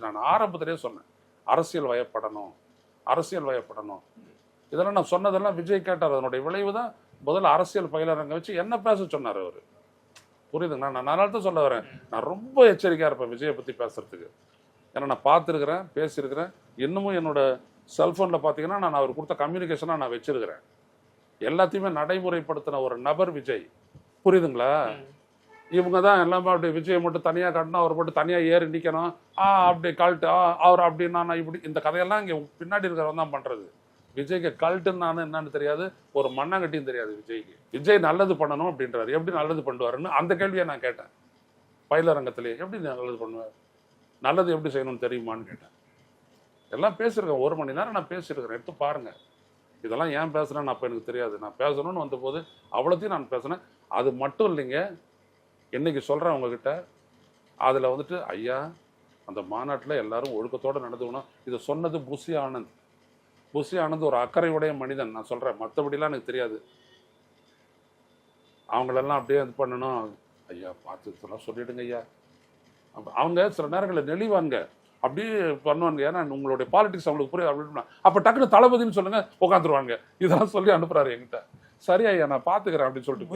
நான் ஆரம்பத்திலே சொன்னேன் அரசியல் வயப்படணும் அரசியல் வயப்படணும். இதெல்லாம் நான் சொன்னதெல்லாம் விஜய் கேட்டார். அதனுடைய விளைவு தான் முதல்ல அரசியல் பயிலரங்க வச்சு என்ன பேச சொன்னார் அவர். புரியுதுங்களா? நான் அதனால தான் சொல்ல வரேன். நான் ரொம்ப எச்சரிக்கையாக இருப்பேன் விஜயை பற்றி பேசுறதுக்கு. ஏன்னா நான் பார்த்துருக்கிறேன் பேசியிருக்கிறேன். இன்னமும் என்னோட செல்ஃபோனில் பார்த்தீங்கன்னா நான் அவர் கொடுத்த கம்யூனிகேஷனாக நான் வச்சிருக்கிறேன். எல்லாத்தையுமே நடைமுறைப்படுத்தின ஒரு நபர் விஜய். புரியுதுங்களா? இவங்க தான் எல்லாமே அப்படி விஜயை மட்டும் தனியாக காட்டினா அவர் மட்டும் தனியாக ஏறி நிற்கணும் ஆ அப்படி கழட்டு ஆ அவர் அப்படின்னா நான் இப்படி இந்த கதையெல்லாம் இங்கே பின்னாடி இருக்கிறவன் தான் பண்ணுறது விஜய்க்கு கல்ட்டுன்னு நான் என்னன்னு தெரியாது ஒரு மண்ணாங்கட்டியும் தெரியாது விஜய்க்கு. விஜய் நல்லது பண்ணணும் அப்படின்றாரு. எப்படி நல்லது பண்ணுவாருன்னு அந்த கேள்வியை நான் கேட்டேன். பயிலரங்கத்திலே எப்படி நல்லது பண்ணுவார்? நல்லது எப்படி செய்யணும்னு தெரியுமான்னு கேட்டேன். எல்லாம் பேசியிருக்கேன். ஒரு மணி நேரம் நான் பேசியிருக்கிறேன். எடுத்து பாருங்கள் இதெல்லாம் ஏன் பேசுகிறேன்னு அப்போ எனக்கு தெரியாது. நான் பேசணும்னு வந்தபோது அவ்வளோத்தையும் நான் பேசினேன். அது மட்டும் இல்லைங்க. இன்னைக்கு சொல்கிறேன் உங்ககிட்ட. அதில் வந்துட்டு ஐயா அந்த மாநாட்டில் எல்லாரும் ஒழுக்கத்தோடு நடந்துக்கணும். இதை சொன்னது புசி ஆனந்த். புசி ஆனந்த் ஒரு அக்கறையுடைய மனிதன். நான் சொல்கிறேன் மற்றபடிலாம் எனக்கு தெரியாது. அவங்களெல்லாம் அப்படியே இது பண்ணணும். ஐயா பார்த்து இதெல்லாம் சொல்லிடுங்க ஐயா. அவங்க சில நேரங்களில் நெளிவாங்க அப்படியே பண்ணுவாங்க ஏன்னா உங்களுடைய பாலிடிக்ஸ் அவங்களுக்கு புரியாது. அப்படின்னு அப்போ டக்குனு தளபதின்னு சொல்லுங்க உட்காந்துருவாங்க. இதெல்லாம் சொல்லி அனுப்புறாரு என்கிட்ட. சரி ஐயா நான் பார்த்துக்கிறேன் அப்படின்னு சொல்லிட்டு